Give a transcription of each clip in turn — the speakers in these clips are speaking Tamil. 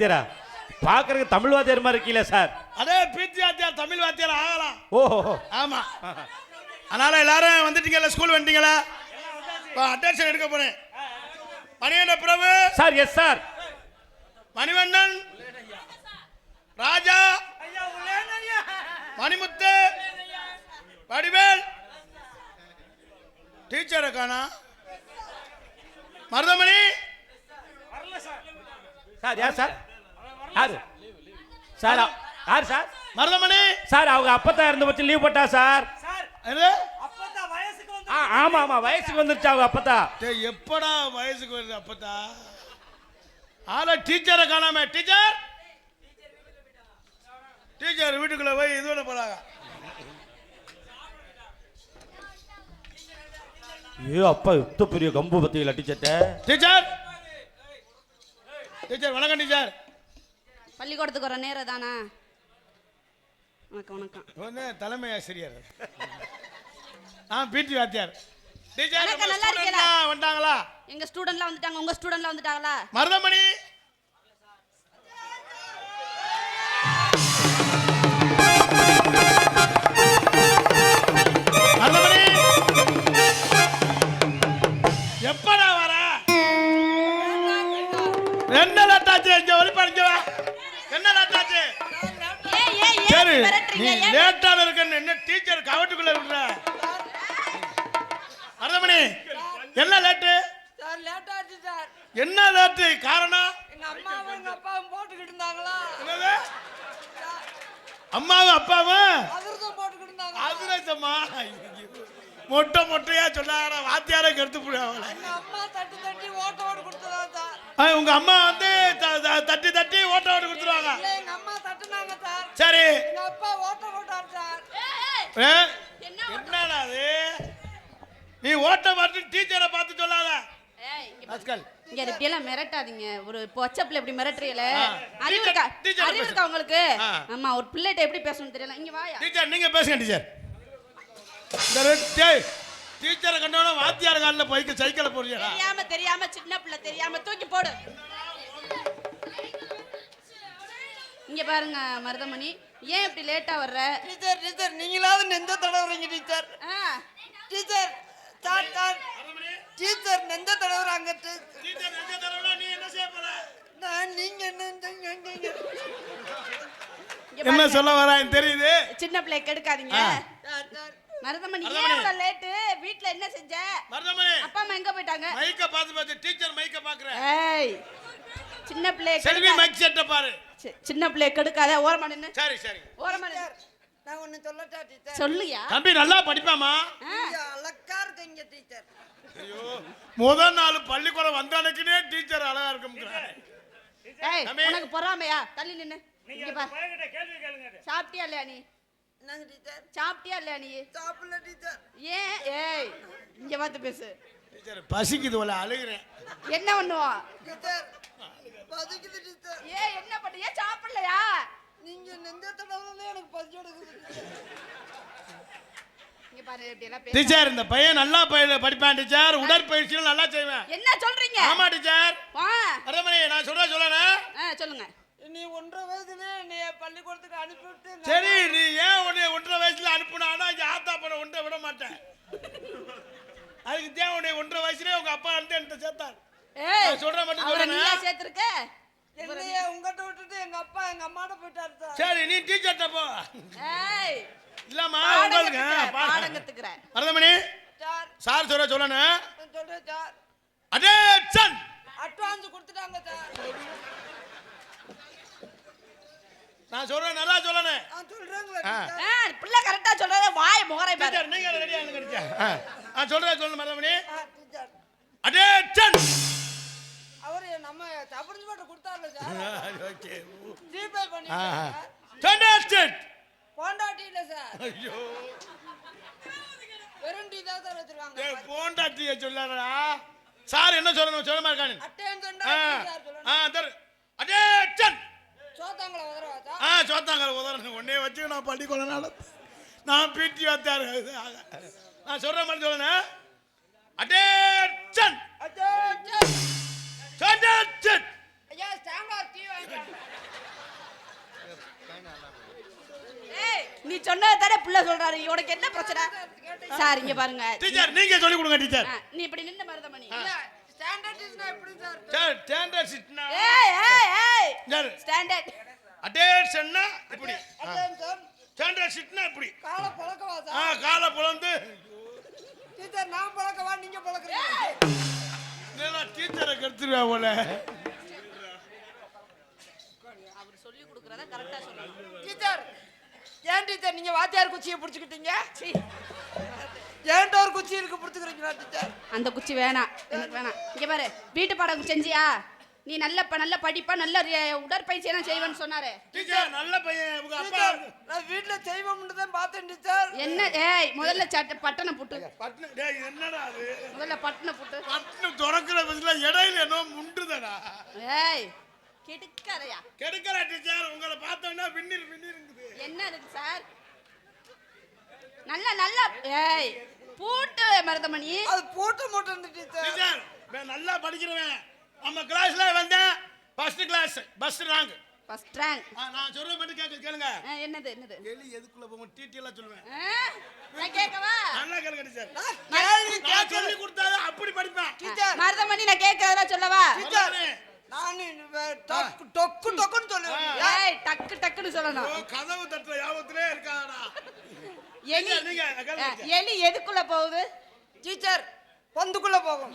வாத்தியாரா? பார்க்கறதுக்கு தமிழ் வாத்தியார் மாதிரி இருக்கீங்களே சார். அதே பிடி வாத்தியார் தமிழ் வாத்தியார் ஆகலாம் ஓஹோ. ஆமா. அதனால எல்லாரும் வந்துட்டீங்கல்ல ஸ்கூல் வந்துட்டீங்களா அட்டென்ஷன் எடுக்க போறேன். Manikanda Prabhu. Sir yes sir Manivannan. Raja. Manimuthu. Vadivel. டீச்சரை காணா. மருதமணி. சார் யார் சார்? யாரு? சார் யார் சார்? மருதமணி! சார் அவங்க அப்பதான் இருந்து வச்சு லீவ் போட்டா சார். ஆமா ஆமா வயசுக்கு வந்துருச்சு அவங்க அப்பத்தா? டேய், எப்படா வயசுக்கு வருது அப்பத்தா? ஆள டீச்சரை காணாம டீச்சர்? டீச்சர் வீட்டுக்குள்ள போய் இதோட போறாங்க. ஐயோ அப்பா இத்த பெரிய கம்பு பத்தியில டீச்சர்ட்ட டீச்சர்! டீச்சர் வணக்கம் டீச்சர். பள்ளிக்கூடத்துக்கு வர நேரம் தானா? வணக்கம் வணக்கம். தலைமை ஆசிரியர். நான் பிடி வாத்தியார். வந்துட்டாங்களா எங்க ஸ்டூடெண்ட்லாம் வந்துட்டாங்க உங்க ஸ்டூடெண்ட்லாம் வந்துட்டாங்களா? மருதமணி! மருதமணி! எப்படா வர? என்ன லேட்டாச்சு சரி நீ லேட்டான இருக்கன்னு என்ன டீச்சர் கவட்டுக்குள்ள விடுற மருதமணி என்ன லேட்டு? சார் லேட் ஆச்சு சார். என்ன லேட்டு? காரணம்? எங்க அம்மாவும் எங்க அப்பாவும் போட்டுக்கிட்டு இருந்தாங்களா? என்னது? அம்மாவும் அப்பாவும்? அதிர்தம் போட்டுக்கிட்டு இருந்தாங்க அதிரசம்மா மொட்டை மொட்டையா சொன்னாங்க வாத்தியாரே கெடுத்து போடுவாங்க எங்க அம்மா தட்டி தட்டி ஓட்ட ஓட்டு கொடுத்ததா சார்? உங்க அம்மா வந்து தட்டி தட்டி ஓட்ட ஓட்டு கொடுத்துருவாங்க இல்ல எங்க அம்மா தட்டுனாங்க சார் சரி எங்க அப்பா ஓட்ட போட்டார் சார் ஏ, என்ன என்னடா அது? நீ ஓட்ட பார்த்து டீச்சரை பார்த்து சொல்லாத. ஏய், இங்க இப்படி எல்லாம் மிரட்டாதீங்க. ஒரு பொச்சப்ல இப்படி மிரட்டுறீல. அறிவு இருக்கா? அறிவு இருக்கா உங்களுக்கு. ஆமா ஒரு பிள்ளைகிட்ட எப்படி பேசணும் தெரியல. இங்க வாயா. டீச்சர் நீங்க பேசுங்க டீச்சர். இந்த டேய், டீச்சரை கண்டோட வாத்தியார் காலில் பைக்கு சைக்கிளை போடுறியா தெரியாம தெரியாம சின்ன பிள்ளை தெரியாம தூக்கி போடு. இங்க பாருங்க மருதமணி. ஏன் இப்படி லேட்டா வர்ற? டீச்சர் டீச்சர் நீங்களாவது நெஞ்ச தடவுறீங்க டீச்சர் ஆ, டீச்சர் சார் சார் டீச்சர் நெஞ்ச தடவுறாங்க டீச்சர். நெஞ்ச தடவை நீ என்ன செய்ய போற? நான் நீங்க என்ன. சொல்ல வரான்னு தெரியுது? சின்ன பிள்ளை கெடுக்காதீங்க. ஆ. சார் சார் மருதமணி ஏன். இவ்வளவு லேட்டு வீட்ல என்ன செஞ்ச? மருதமணி. அப்பா அம்மா எங்க போயிட்டாங்க? மைக்க பார்த்து பார்த்து டீச்சர் மைக்க பாக்குறேன் ஏய். சின்ன பிள்ளைய செல்வி. மைக் செட்ட பாரு. சி- சின்ன பிள்ளைய கெடுக்காத ஓரமா நின்னு. சரி சரி. ஓரமா நின்னு. நான் ஒண்ணு சொல்லட்டா டீச்சர்? சொல்லுயா? தம்பி நல்லா படிப்பாமா அழகா இருக்கீங்க டீச்சர். ஐயோ முதல் நாள் பள்ளிக்கூடம் வந்த அன்னைக்குனே டீச்சர் அழகா இருக்கும் ஏய். உனக்கு பொறாமையா? தள்ளி நின்னு. இங்க பாரு. சாப்பிட்டியா இல்லையா நீ? என்னங்க டீச்சர்? சாப்பிட்டியா இல்லையா நீ? சாப்பிடல டீச்சர். ஏன்? ஏய் இங்க பார்த்து பேசு. டீச்சர் பசிக்குது போல அழுகிறேன். என்ன பண்ணுவான் டீச்சர் பசிக்குது டீச்சர் ஏய் என்ன பண்ண? ஏன் சாப்பிடலையா? நீங்க நெஞ்ச தடவுறதே எனக்கு பசி எடுக்குது இங்க பாரு இப்படி எல்லாம் பேச டீச்சர் இந்த பையன் நல்லா பையன் படிப்பான் டீச்சர் உடற்பயிற்சியும் நல்லா செய்வேன். என்ன சொல்றீங்க? ஆமா டீச்சர் வா மருதமணி நான் சொல்ற சொல்லணும் ஆ, சொல்லுங்க. நீ ஒன்றரை வயசுல நீ பள்ளிக்கூடத்துக்கு அனுப்பிவிட்டு சரி நீ ஏன் உன்னை ஒன்றரை வயசுல அனுப்புனானா இங்க ஆத்தா பண்ண ஒன்றை விட மாட்டேன். அதுக்கு தேவை உன்னை ஒன்றரை வயசுலயே உங்க அப்பா வந்து என்கிட்ட சேர்த்தார்? ஏய் நான் சொல்றேன் மட்டும் சொல்றேனா? நீயா சேர்த்திருக்க? என்னைய உங்ககிட்ட விட்டுட்டு எங்க அப்பா எங்க அம்மாட்ட போயிட்டாரு சார் சரி நீ டீச்சர்ட்ட போ. ஏய் இல்லம்மா உங்களுக்கு கத்துக்கிறேன், பாடம் கத்துக்கிறேன். மருதமணி சார். சார் சொல்ற சொல்லணும் நான் சொல்றேன் சார். அட்டேன்ஷன் அட்வான்ஸ் கொடுத்துட்டாங்க சார். நான் சொல்றேன் நல்லா சொல்லணும் நான்? ஆ, பிள்ளை கரெக்டா சொல்றத வாய் முகரை பாரு. நீங்க ரெடியா இருங்க நான் சொல்றேன் சொல்லணும் டீச்சர் அட்டேன்ஷன் அவரு நம்ம சபரிஞ்சு போட்டு கொடுத்தாருல சார் ஓகே. ஜிபே பண்ணி ஃபேண்டாஸ்டிக் பொண்டாட்டி இல்ல சார் ஐயோ. வெறும் டீ தான் சார் வச்சிருக்காங்க. ஏய் போண்டாட்டிய சொல்லாதடா. சார் என்ன சொல்லணும்? சொல்ல மாட்டானு அட்டென்ஷன் சார் சொல்லணும்? ஆ தர். அட்டேன்ஷன் சோத்தாங்கள உதறவா ஆ சோத்தாங்கல் உதறணும். உன்னே வச்சு நான் பள்ளிக்கூடம் நடத்து நான் பிடி வாத்தாரு. நான் சொல்ற மாதிரி சொல்லணும். அட்டேன்ஷன் ஐயா ஸ்டாம்பார் டீ நீ சொன்னது தானே பிள்ளை சொல்றாரு. உனக்கு என்ன பிரச்சனை? சார் இங்க பாருங்க. டீச்சர் நீங்க சொல்லி கொடுங்க டீச்சர் நீ இப்படி நின்னு மருதமணி. ஸ்டாண்டர்ட் இஸ்னா எப்படி சார்? சார் ஸ்டாண்டர்ட் இஸ்னா ஏய் ஏய் ஏய். ஸ்டாண்டர்ட் அட்டென்ஷன்னா இப்படி? ஸ்டாண்டர்ட் இஸ்னா இப்படி? கால பழக்கவா சார்? கால பழந்து. டீச்சர் நான் பழக்கவா நீங்க பழக்குறீங்க? இதெல்லாம் டீச்சரை கெடுத்துருவா போல? அவர் சொல்லி கொடுக்கறத கரெக்டா சொல்லணும் டீச்சர் ஏன் டீச்சர் நீங்க வாத்தியார் குச்சியை பிடிச்சிக்கிட்டீங்க? ஏன்ட்ட ஒரு குச்சி இருக்கு பிடிச்சிக்கிறீங்களா டீச்சர் அந்த குச்சி வேணாம். எனக்கு வேணாம். இங்க பாரு வீட்டு பாடம் செஞ்சியா? நீ நல்ல ப- நல்ல படிப்பா நல்ல ரி- உடற்பயிற்சி எல்லாம் செய்வேன்னு சொன்னாரு. டீச்சர் நல்ல பையன் உங்க அப்பா. நான் வீட்டுல செய்வோம்னு தான் பார்த்தேன் டீச்சர் என்ன ஏய் முதல்ல சட்டை பட்டனை புட்டு. பட்னம் டேய் என்னடா அது? முதல்ல பட்டனை புட்டு. பட்னம் திறக்கிற பஸ்ல இடையில என்ன முண்டுதடா. ஏய் கெடுக்காதயா கெடுக்கிற டீச்சர் உங்களை பார்த்தோம்னா விண்ணில் விண்ணிருங்குது என்ன இருக்கு சார்? நல்ல நல்ல ஏய் பூட்டு மருதமணி. அது போட்டு இருந்து டீச்சர் டீச்சர் நான் நல்லா படிக்கிறவன். நம்ம கிளாஸ்ல வந்தேன் first class first rank first rank நான் சொல்ற மட்டும் கேட்க கேளுங்க. என்னது என்னது? எலி எதுக்குள்ள போகும்? டிடி எல்லாம் சொல்லுவேன்? நான் கேட்கவா? நல்லா கேளுங்க டீச்சர் கேள்வி நான் சொல்லி கொடுத்தாத அப்படி படிப்பேன். டீச்சர் மருதமணி நான் கேட்கறதெல்லாம் சொல்லவா? டீச்சர். நான் டொக்கு டொக்கு டொக்குன்னு சொல்லுவேன். ஏய் டக்கு டக்குன்னு சொல்லணும். கதவு தட்டுற யாபத்திலே இருக்காடா எலி நீங்க எலி எதுக்குள்ள போகுது? டீச்சர் பொந்துக்குள்ள போகும்.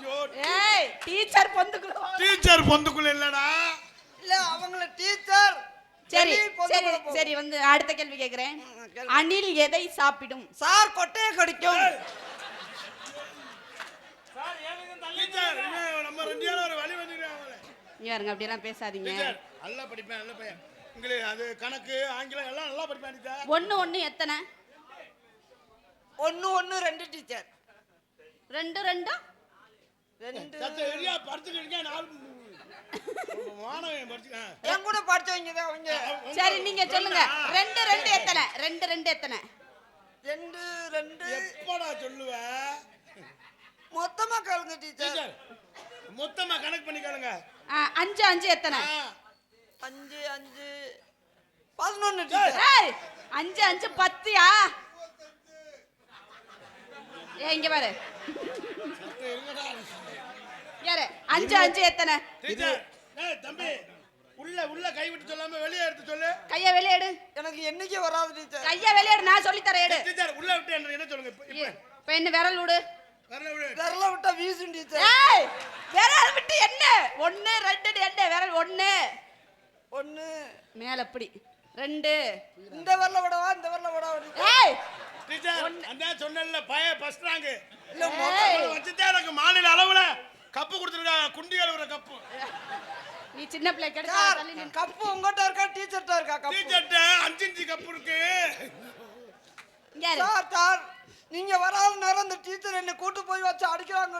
ஏய் டீச்சர் பொந்துக்குள்ள. டீச்சர் பொந்துக்குள்ள இல்லடா. இல்ல அவங்கள டீச்சர் சரி சரி. சரி வந்து அடுத்த கேள்வி கேக்குறேன். அணில் எதை சாப்பிடும்? சார் கொட்டையை கடிக்கும். டீச்சர் இவன் நம்ம ரெண்டு பேரும் ஒரு வழி வந்துடுறாங்க இங்க பாருங்க அப்படியெல்லாம் பேசாதீங்க. நல்லா படிப்பேன் நல்ல பையன். உங்களுக்கு அது கணக்கு ஆங்கிலம் எல்லாம் நல்லா படிப்பேன் டீச்சர். ஒண்ணு ஒண்ணு எத்தனை? ஒன்னு ஒன்னு ரெண்டு டீச்சர். ரெண்டு ரெண்டும் ரெண்டு. நாலு. மாணவன் படிச்சுக்கேன் என் கூட படிச்சவங்க அவங்க சரி நீங்க சொல்லுங்க. ரெண்டு ரெண்டு எத்தனை? ரெண்டு ரெண்டு எத்தனை? ரெண்டு ரெண்டு. எப்படா சொல்லுவ? மொத்தமா கேளுங்க டீச்சர் மொத்தமா கணக்கு பண்ணி கேளுங்க. ஆ, அஞ்சு அஞ்சு எத்தனை? அஞ்சு அஞ்சு. பதினொன்னு டீச்சர். ஏய் அஞ்சு அஞ்சு பத்தியா? ஏ இங்க பாரு. யாரு? அஞ்சு அஞ்சு எத்தனை? தம்பி உள்ள உள்ள கை விட்டு சொல்லாம வெளியே எடுத்து சொல்லு. கைய வெளிய எடு. எனக்கு என்னைக்கு வராது டீச்சர் கைய வெளிய எடு நான் சொல்லி தரேன் எடு டீச்சர் உள்ள விட்டு என்ன என்ன சொல்லுங்க? இப்ப என்ன விரல் விடு. வரல விடு. விரல விட்டா வீசும் டீச்சர் ஏய் விரல் விட்டு என்ன? ஒண்ணு ரெண்டு என்ன விரல் ஒண்ணு. ஒன்னு மேல இப்படி ரெண்டு. இந்த விரல விடவா இந்த விரல விடவா ஏய் டீச்சர் அந்த சொன்னல பய ஃபர்ஸ்ட் ரேங்க் இல்ல வச்சுட்டே எனக்கு மாநில அளவுல கப்பு கொடுத்துருக்காங்க குண்டி அளவுற கப்பு நீ சின்ன பிள்ளை கிடைச்சா கப்பு உங்ககிட்ட இருக்கா டீச்சர்ட்ட இருக்கா கப்பு டீச்சர்ட்ட அஞ்சு இன்ச்சு கப்பு இருக்கு. சார் சார் நீங்க வராத நேரம் இந்த டீச்சர் என்னை கூட்டு போய் வச்சு அடிக்கிறாங்க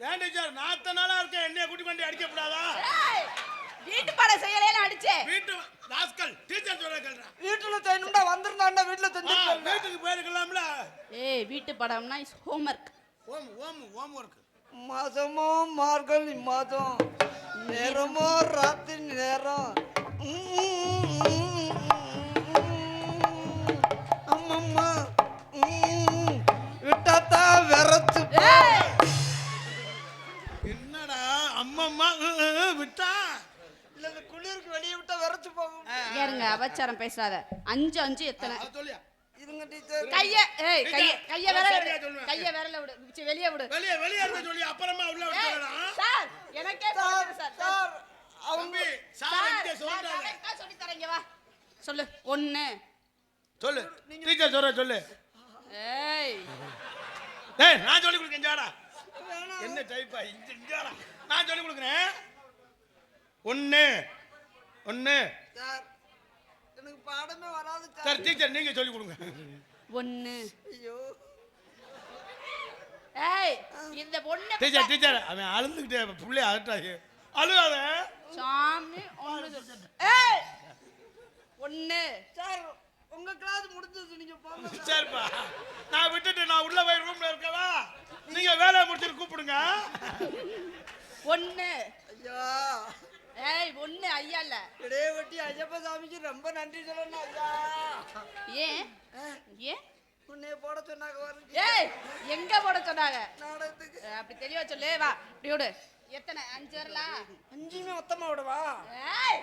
ஏன் டீச்சர் நான் அத்தனை நாளா இருக்கேன் என்னைய கூட்டி கொண்டு அடிக்கப்படாதா ஏய், வீட்டு பாடம் செய்யலைன்னு அடிச்சேன் வீட்டு ராஸ்கல் டீச்சர் சொல்ல கேள்றா வீட்டுல செய்யணும்டா வந்திருந்தாண்டா வீட்டுல செஞ்சிருக்கேன் வீட்டுக்கு போயிருக்கலாம்ல. ஏய் வீட்டு பாடம்னா is homework home home home work மாதமோ மார்கழி மாதம். நேரமோ ராத்திரி நேரம். அபச்சாரம் பேசாத. அஞ்சு அஞ்சு எத்தனை? அது சொல்லியா? இதுங்க டீச்சர். கைய ஏய் கைய கைய விரல விடு. சொல்லுவேன். கைய விரல விடு. சி, வெளிய விடு. வெளியே வெளியே இருக்க சொல்லி. அப்புறமா உள்ள ஏய், விட்டுறா சார் எனக்கே சார் சார். சார் சார் அவங்க சார் சொல்றாங்க. சொல்லி வா. சொல்லு. ஒண்ணு. சொல்லு. டீச்சர் சொல்ற சொல்லு. ஏய். ஏய். நான் சொல்லி கொடுக்கேன் ஜாடா என்ன டைப்பா இந்த இஞ்சாடா நான் சொல்லி கொடுக்குறேன். ஒன்று ஒன்று சார். எனக்கு பாடமே வராது சார் சார் டீச்சர் நீங்க சொல்லி கொடுங்க. ஒண்ணு. ஐயோ. ஏய் இந்த ஒண்ணு டீச்சர் டீச்சர் அவன் அழுந்துக்கிட்டே புள்ளை அகட்டாது அழுகாத. சாமி ஒண்ணு சொல்லு. ஏய்! ஒண்ணு. சார் உங்க கிளாஸ் முடிஞ்சது நீங்க போங்க சார். சரிப்பா. நான் விட்டுட்டு நான் உள்ள போய் ரூம்ல இருக்கவா? நீங்க வேலையை முடிச்சுட்டு கூப்பிடுங்க. ஒண்ணு. ஐயா. ஏய் ஒண்ணு ஐயா இல்ல. இடையே வெட்டி ஐயப்ப சாமிக்கு ரொம்ப நன்றி சொல்லணும் ஐயா. ஏன்? ஏன்? உன்னைய போட சொன்னாங்க ஏய் எங்க போட சொன்னாங்க? நாடகத்துக்கு. அப்படி தெளிவா சொல்லு வா இப்படி விடு. எத்தனை? அஞ்சு வரலாம் அஞ்சுமே மொத்தமா விடவா? ஏய்!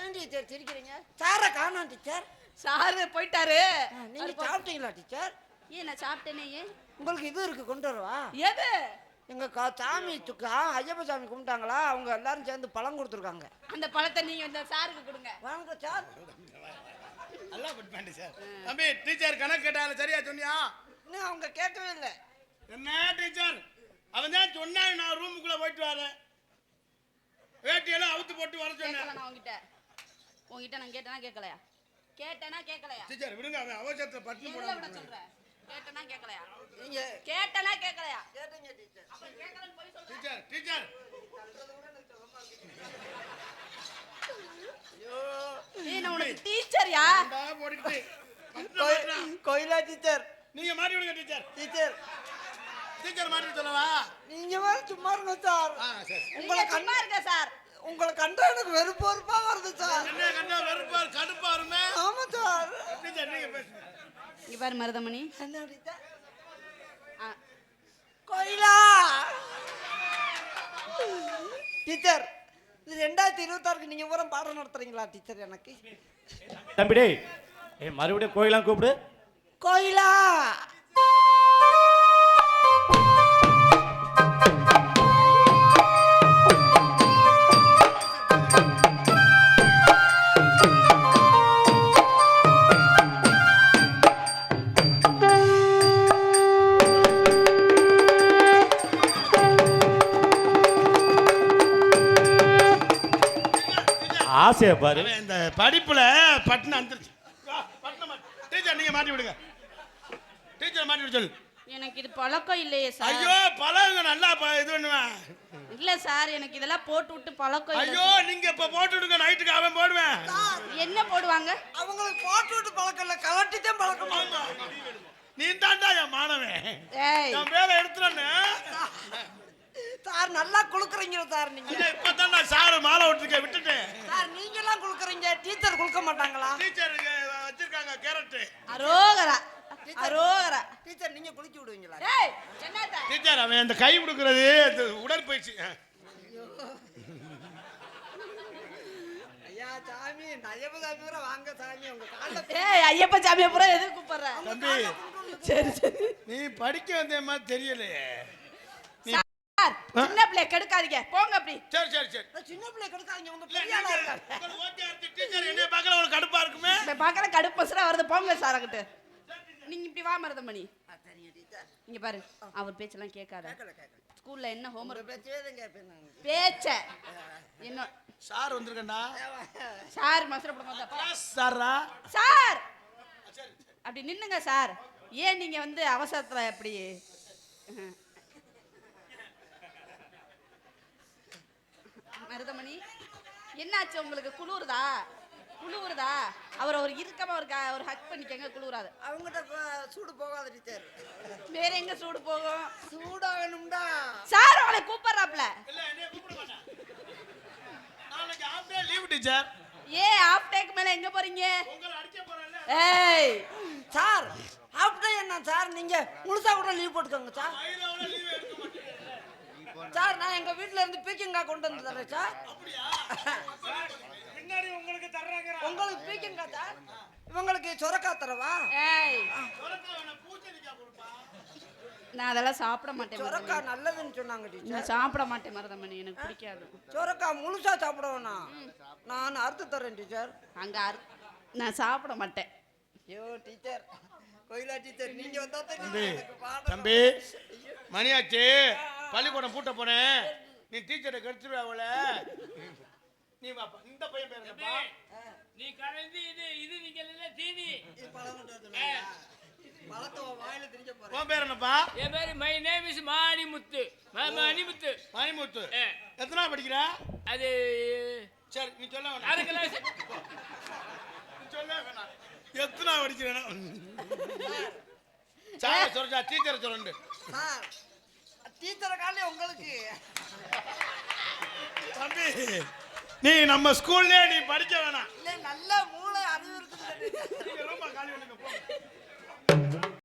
ஏன் டீச்சர் சிரிக்கிறீங்க? சாரை காணோம் டீச்சர். சாரு போயிட்டாரு. நீங்க சாப்பிட்டீங்களா டீச்சர்? ஏன் நான் சாப்பிட்டேனே ஏன்? உங்களுக்கு இது இருக்கு கொண்டு வரவா? எது? எங்க கா சாமி துக்கா ஐயப்ப சாமி கும்பிட்டாங்களா? அவங்க எல்லாரும் சேர்ந்து பழம் கொடுத்துருக்காங்க. அந்த பழத்தை நீங்க இந்த சாருக்கு கொடுங்க. வாங்க சார். நல்லா படிப்பாண்டி சார். தம்பி டீச்சர் கணக்கு கேட்டால சரியா சொன்னியா? இன்னும் அவங்க கேட்கவே இல்லை. என்ன டீச்சர் அவன் தான் சொன்னான் நான் ரூமுக்குள்ள போயிட்டு வரேன். வேட்டியெல்லாம் அவுத்து போட்டு வர சொன்னேன். நான் உங்ககிட்ட உங்ககிட்ட நான் கேட்டேனா கேட்கலையா? கேட்டேனா கேட்கலையா? டீச்சர் விடுங்க அவன் அவசரத்தை பட்டு விட சொல்றேன் கேட்டேனா கேட்கலையா நீங்க கேட்டேனா கேட்கலையா கேட்டீங்க டீச்சர். அப்புறம் கேட்கலன்னு போய் சொல்றேன். Teacher teacher. உனக்கு டீச்சர்யா. கோயிலா டீச்சர். நீங்க மாட்டி விடுங்க டீச்சர். டீச்சர். டீச்சர் விட சொல்லவா நீங்க வேற சும்மா இருங்க சார். உங்களை நீங்க கண் சும்மா இருக்க சார். உங்களை கண்டா எனக்கு வெறுப்பு வெறுப்பா வருது சார். என்ன கண்டா வெறுப்பா கடுப்பா வருமே? ஆமா சார். டீச்சர் நீங்க பேசுங்க. இங்க பாரு மருதமணி. என்ன டீச்சர் ஆ, கோயிலா? டீச்சர் இது ரெண்டாயிரத்தி இருபத்தாறுக்கு நீங்க பூரா பாடம் நடத்துறீங்களா டீச்சர் எனக்கு? தம்பி டேய் ஏ மறுபடியும் கோயிலாம் கூப்பிடு. கோயிலா? ஆசையை பாரு. இந்த படிப்புல பட்டுன்னு வந்துருச்சு. டீச்சர் நீங்க மாட்டி விடுங்க. டீச்சர் மாட்டி விட சொல்லு. எனக்கு இது பழக்கம் இல்லையே சார். ஐயோ பழகுங்க நல்லா இது பண்ணுவேன் இல்ல சார் எனக்கு இதெல்லாம் போட்டு விட்டு பழக்கம் ஐயோ நீங்க இப்ப போட்டு விடுங்க நைட்டுக்கு அவன் போடுவேன். என்ன போடுவாங்க? அவங்களுக்கு போட்டு விட்டு பழக்கம் இல்ல கலட்டி தான் பழக்கம். நீ தாண்டா என் மாணவன். என் பேரை எடுத்துறேன்னு. சார் நல்லா குளுக்குறீங்க சார் நீங்க. இப்பதான் நான் சாரு மாலை விட்டுருக்கேன் விட்டுட்டேன். சார் நீங்க எல்லாம் குளுக்குறீங்க டீச்சர் குளுக்க மாட்டாங்களா? டீச்சருக்கு வச்சிருக்காங்க கேரட்டு அரோகரா அரோகரா. டீச்சர் நீங்க குளிச்சு விடுவீங்களா? டேய் என்னடா டீச்சர் அவன் இந்த கை கொடுக்கறது உடற்பயிற்சி. ஐயா. சாமி நயப சாமி வர வாங்க சாமி உங்க கால்ல ஏய் ஐயப்ப சாமியை பூரா எதுக்கு கூப்பிடுற? தம்பி சரி சரி. நீ படிக்க வந்த மாதிரி தெரியலையே. சார் சின்ன பிள்ளை கெடுக்காதீங்க. போங்க அப்படி. சரி சரி சரி. சின்ன பிள்ளை கெடுக்காதீங்க உங்க பெரிய ஆளா நீங்க- ஆச்சு. டீச்சர் என்னைய பார்க்கல உனக்கு கடுப்பா இருக்குமே? இப்ப பாக்குற கடுப்பசரா வருது. போங்க சார் அங்கிட்டு நீங்க இப்படி வா மருதமணி. இங்க பாரு அவர் பேச்செல்லாம் கேட்காத. ஸ்கூல்ல என்ன ஒரு ஹோம்ஒர்க் பேச்சவே தான் கேட்பேன் நான். பேச்ச. என்ன? சார் வந்திருக்கேன்டா. சார் மசரப்பட மாட்டா சாரா? சார்! அப்படி நின்னுங்க சார். ஏன் நீங்க வந்து அவசரத்துல அப்படி? மருதமணி என்னாச்சு உங்களுக்கு? குளிருதா? குளிருதா? அவர் ஒரு இறுக்கமா ஒரு க- ஒரு ஹக் பண்ணிக்கங்க குளிராது. அவங்ககிட்ட சூடு போகாத டீச்சர். வேற எங்க சூடு போகும்? சூடாகணும்டா சார் அவளை கூப்பிடுறாப்ல இல்ல என்னைய கூப்பிட மாட்டேன். நாளைக்கு ஆஃப் டே லீவ் டீச்சர். ஏ ஆஃப் டேக் மேல எங்க போறீங்க? ஏய். சார் ஆஃப்டர் என்ன சார்? நீங்க முழுசா கூட லீவ் போட்டுக்கோங்க சார் மயிலாவோட லீவ் எடுக்க மாட்டேன் சார் நான் எங்க வீட்ல இருந்து பீக்கிங்காய் கொண்டு வந்து தரேன் சார் பின்னாடி உங்களுக்கு தர்றாங்க உங்களுக்கு பீக்கிங்காய் சார் இவங்களுக்கு சொரக்காய் தரவா? ஏய். பூச்சணிக்காய் கொடுப்பா? நான் அதெல்லாம் சாப்பிட மாட்டேன். சொரக்காய் நல்லதுன்னு சொன்னாங்க டீச்சர். நான் சாப்பிட மாட்டேன் மருதமணி எனக்கு பிடிக்காது. சொரக்காய் முழுசா சாப்பிட வேணாம். நான் அறுத்து தரேன் டீச்சர். அங்க அரு- நான் சாப்பிட மாட்டேன். ஐயோ டீச்சர். கோயிலா டீச்சர் நீங்க வந்தா தம்பி. தம்பி மணியாச்சு. பள்ளிக்கூடம் பூட்ட போனேன் நீ டீச்சரை கெடுத்துருவ அவள. நீ வாப்பா இந்த பையன் பேர் என்னப்பா? நீ கலந்து இது இது நீங்க இல்ல தீனி உன் வாயில திணிக்க போறேன். உன் பேர் என்னப்பா? என் பேரு my name is Manimuthu Manimuthu எத்தனா படிக்கிற? அது சரி நீ சொல்ல வேணாம். நீ சொல்ல வேணாம். எத்தனா படிக்கிறேன்னா? சார. சொல்றா டீச்சரை சொல்லு சார். டீச்சரை காலே உங்களுக்கு. தம்பி நீ நம்ம ஸ்கூல்லே நீ படிக்க வேணாம். இல்ல நல்ல மூளை அறிவு இருக்குது ரொம்ப காலி பண்ணுங்க